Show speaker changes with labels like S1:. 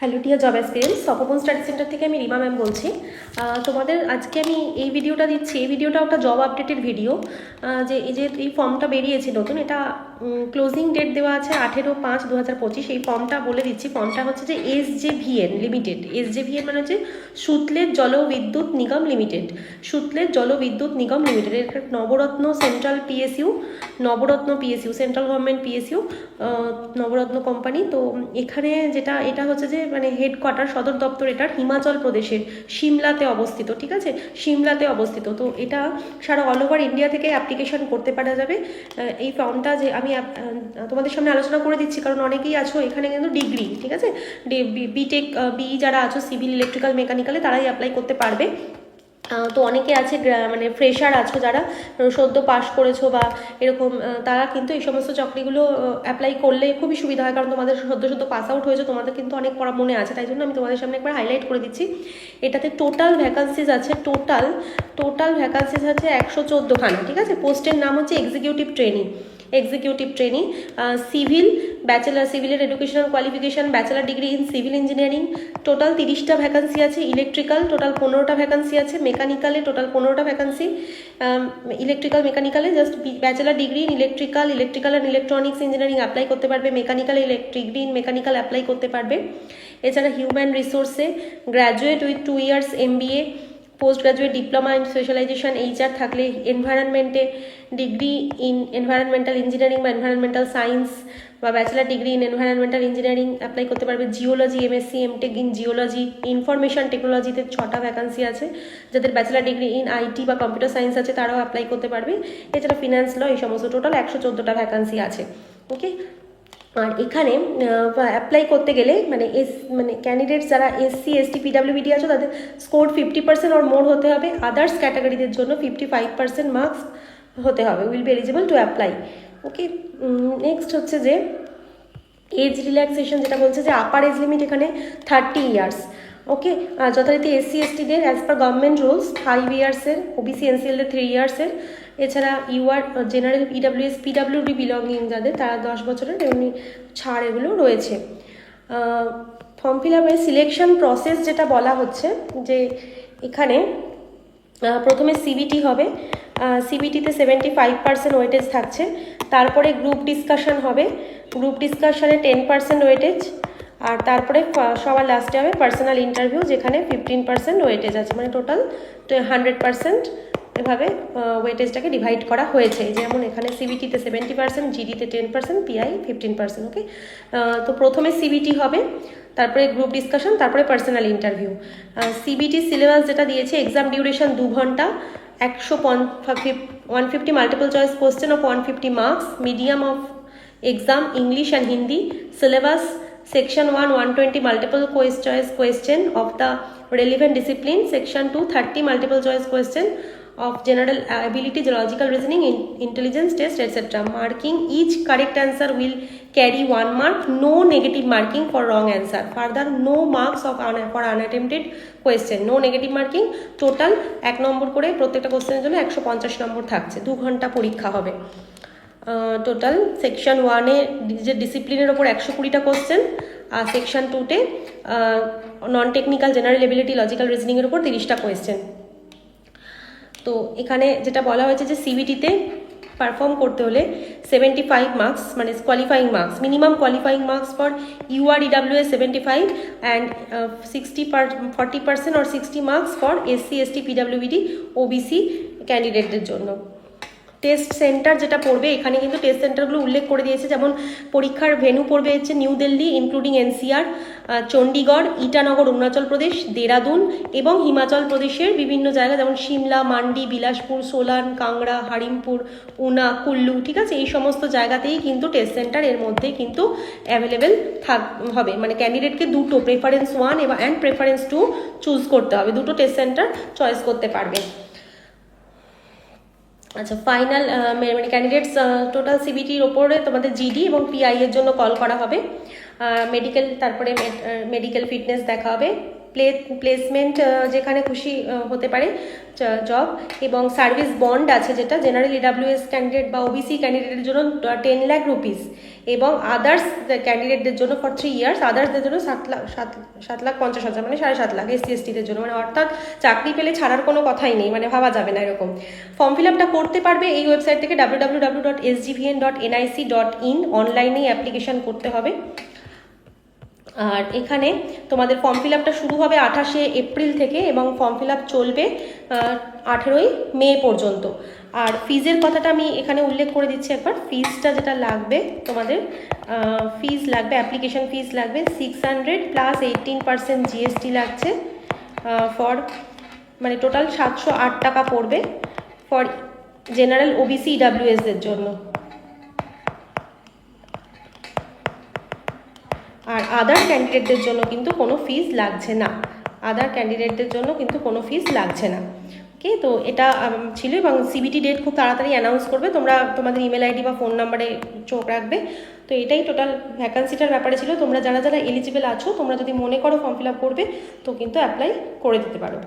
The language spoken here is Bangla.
S1: হ্যালো টিয়া job experience Tapoban study centre থেকে আমি রিমা ম্যাম বলছি তোমাদের আজকে আমি এই ভিডিওটা দিচ্ছি এই ভিডিওটা একটা জব আপডেটের ভিডিও যে এই যে এই ফর্মটা বেরিয়েছে নতুন এটা ক্লোজিং ডেট দেওয়া আছে আঠেরো পাঁচ দু হাজার পঁচিশ এই ফর্মটা বলে দিচ্ছি ফর্মটা হচ্ছে যে S J VN limited S J VN মানে হচ্ছে সুতলের জলবিদ্যুৎ নিগম লিমিটেড সুতলের জলবিদ্যুৎ নিগম লিমিটেড এর Navratna central PSU Navratna PSU central government PSU Navratna company তো এখানে যেটা এটা হচ্ছে যে মানে হেডকোয়ার্টার সদর দপ্তর এটার হিমাচল প্রদেশের সিমলাতে অবস্থিত ঠিক আছে সিমলাতে অবস্থিত তো এটা সারা অল ওভার ইন্ডিয়া থেকে অ্যাপ্লিকেশন করতে পারা যাবে এই ফর্মটা যে আমি তোমাদের সামনে আলোচনা করে দিচ্ছি কারণ অনেকেই আছো এখানে কিন্তু ডিগ্রি ঠিক আছে বিটেক বি যারা আছো সিভিল ইলেকট্রিক্যাল মেকানিক্যালে তারাই অ্যাপ্লাই করতে পারবে তো অনেকে আছে মানে ফ্রেশার আছো যারা সদ্য পাশ করেছো বা এরকম তারা কিন্তু এই সমস্ত চাকরিগুলো অ্যাপ্লাই করলে খুবই সুবিধা হয় কারণ তোমাদের সদ্য সদ্য পাস আউট হয়েছে তোমাদের কিন্তু অনেক পড়া মনে আছে তাই জন্য আমি তোমাদের সামনে একবার হাইলাইট করে দিচ্ছি এটাতে টোটাল ভ্যাকান্সিজ আছে টোটাল টোটাল ভ্যাকান্সিজ আছে একশো চোদ্দোখানে ঠিক আছে পোস্টের নাম হচ্ছে executive training executive training civil bachelor সিভিলের educational qualification bachelor degree in civil engineering total তিরিশটা ভ্যাকান্সি আছে ইলেকট্রিক্যাল টোটাল পনেরোটা ভ্যাকান্সি আছে মেকানিক্যালে টোটাল পনেরোটা ভ্যাকান্সি ইলেকট্রিক্যাল মেকানিক্যালে just bachelor degree in electrical electrical and electronics engineering apply করতে পারবে mechanical degree in mechanical apply করতে পারবে এছাড়া হিউম্যান রিসোর্সে graduate with two years M B A post graduate diploma in socialization HR থাকলে এনভায়রনমেন্টে ডিগ্রি ইন এনভায়রনমেন্টাল ইঞ্জিনিয়ারিং বা এনভায়রনমেন্টাল সায়েন্স বা bachelor degree in environmental engineering apply করতে পারবে geology MSc MTech in geology information টেকনোলজিতে ছটা ভ্যাকান্সি আছে যাদের ব্যাচেলার ডিগ্রি ইন আইটি বা কম্পিউটার সায়েন্স আছে তারাও অ্যাপ্লাই করতে পারবে এছাড়া ফিনান্স ল এই সমস্ত টোটাল একশো চোদ্দোটা ভ্যাকান্সি আছে ওকে আর এখানে অ্যাপ্লাই করতে গেলে মানে এস মানে ক্যান্ডিডেটস যারা এসসি এসটি পিডাব্লিউবিডি আছে তাদের score fifty percent or more হতে হবে আদার্স ক্যাটাগরিদের জন্য ফিফটি ফাইভ পার্সেন্ট মার্কস হতে হবে will be eligible to apply okay next হচ্ছে যে এজ রিল্যাক্সেশন যেটা বলছে যে আপার এজ লিমিট এখানে থার্টি ইয়ার্স ওকে যথারীতি এসসি এসটিদের as per government rules five ইয়ার্সের ওবিসি এনসিএলদের থ্রি ইয়ার্সের এছাড়া UR general EWS PWD belonging যাদের তারা দশ বছরের এমনি ছাড় এগুলো রয়েছে ফর্ম ফিল আপের সিলেকশন প্রসেস যেটা বলা হচ্ছে যে এখানে প্রথমে সিবিটি হবে সিবিটিতে সেভেন্টি ফাইভ পার্সেন্ট ওয়েটেজ থাকছে তারপরে গ্রুপ ডিসকাশন হবে গ্রুপ ডিসকাশনে টেন পার্সেন্ট ওয়েটেজ আর তারপরে সবার লাস্টে হবে পার্সোনাল ইন্টারভিউ যেখানে ফিফটিন পার্সেন্ট ওয়েটেজ আছে মানে টোটাল হান্ড্রেড পার্সেন্ট এভাবে ওয়েটেজটাকে ডিভাইড করা হয়েছে যেমন এখানে সিবিটিতে সেভেন্টি পার্সেন্ট জিডিতে ten percent PI fifteen percent okay তো প্রথমে সিবিটি হবে তারপরে গ্রুপ ডিসকাশন তারপরে পার্সোনাল ইন্টারভিউ সিবিটি সিলেবাস যেটা দিয়েছে এক্সাম ডিউরেশন দু ঘন্টা একশো one fifty multiple choice question of one fifty marks medium of exam English and Hindi syllabus section one one twenty multiple choice question of the relevant discipline section two thirty multiple choice question of general ability, logical reasoning, in, intelligence test, etc. Marking each correct answer will carry one mark, no negative marking for wrong answer. Further, no marks of un, for unattempted question, no negative marking. Total এক নম্বর করে প্রত্যেকটা কোশ্চেনের জন্য একশো পঞ্চাশ নম্বর থাকছে দু ঘন্টা পরীক্ষা হবে টোটাল সেকশন ওয়ানে যে ডিসিপ্লিনের ওপর একশো কুড়িটা কোশ্চেন আর সেকশন টুতে non technical general ability logical রিজনিংয়ের উপর তিরিশটা কোয়েশ্চেন তো এখানে যেটা বলা হয়েছে যে সিবিটিতে পারফর্ম করতে হলে সেভেন্টি ফাইভ মার্কস মানে qualifying marks minimum qualifying marks for UR EW S seventy five and sixty per forty percent or sixty marks for SC ST PWBD OBC ক্যান্ডিডেটদের জন্য টেস্ট সেন্টার যেটা পড়বে এখানে কিন্তু টেস্ট সেন্টারগুলো উল্লেখ করে দিয়েছে যেমন পরীক্ষার ভেনু পড়বে হচ্ছে New Delhi including NCR Chandigarh Itanagar Arunachal Pradesh Dehradun এবং হিমাচল প্রদেশের বিভিন্ন জায়গা যেমন সিমলা মান্ডি বিলাসপুর সোলান কাংড়া হারিমপুর উনা কুল্লু ঠিক আছে এই সমস্ত জায়গাতেই কিন্তু টেস্ট সেন্টার এর মধ্যে কিন্তু অ্যাভেলেবেল থাক হবে মানে ক্যান্ডিডেটকে দুটো প্রেফারেন্স ওয়ান এবং অ্যান্ড প্রেফারেন্স টু চুজ করতে হবে দুটো টেস্ট সেন্টার চয়েস করতে পারবে আচ্ছা ফাইনাল মানে ক্যান্ডিডেটস টোটাল সিবিটির ওপরে তোমাদের জিডি এবং পিআই এর জন্য কল করা হবে মেডিকেল তারপরে মেডিকেল ফিটনেস দেখা হবে প্লে প্লেসমেন্ট যেখানে খুশি হতে পারে জব এবং সার্ভিস বন্ড আছে যেটা জেনারেল ইডাব্লিউএস ক্যান্ডিডেট বা ওবিসি ক্যান্ডিডেটের জন্য টেন লাখ রুপিস এবং আদার্স ক্যান্ডিডেটদের জন্য ফর থ্রি ইয়ার্স আদার্সদের জন্য সাত লাখ সাত সাত লাখ পঞ্চাশ হাজার মানে সাড়ে সাত লাখ এসসি এসটিদের জন্য মানে অর্থাৎ চাকরি পেলে ছাড়ার কোনো কথাই নেই মানে ভাবা যাবে না এরকম ফর্ম ফিল আপটা করতে পারবে এই ওয়েবসাইট থেকে W W W dot S dot NIC dot in অনলাইনেই অ্যাপ্লিকেশন করতে হবে আর এখানে তোমাদের ফর্ম ফিল আপটা শুরু হবে আঠাশে এপ্রিল থেকে এবং ফর্ম ফিল আপ চলবে আঠেরোই মে পর্যন্ত আর ফিজের কথাটা আমি এখানে উল্লেখ করে দিচ্ছি একবার ফিজটা যেটা লাগবে তোমাদের ফিজ লাগবে অ্যাপ্লিকেশন ফিজ লাগবে six hundred plus eighteen percent GST লাগছে ফর মানে টোটাল সাতশো আট টাকা পড়বে ফর জেনারেল ওবিসি ডাব্লিউএসদের জন্য আর আদার ক্যান্ডিডেটদের জন্য কিন্তু কোনো ফিজ লাগছে না আদার ক্যান্ডিডেটদের জন্য কিন্তু কোনো ফিজ লাগছে না ওকে তো এটা ছিল এবং সিবিটি ডেট খুব তাড়াতাড়ি অ্যানাউন্স করবে তোমরা তোমাদের ইমেল আইডি বা ফোন নাম্বারে চোখ রাখবে তো এটাই টোটাল ভ্যাকান্সিটার ব্যাপারে ছিল তোমরা যারা যারা এলিজিবেল আছো তোমরা যদি মনে করো ফর্ম ফিল আপ করবে তো কিন্তু অ্যাপ্লাই করে দিতে পারো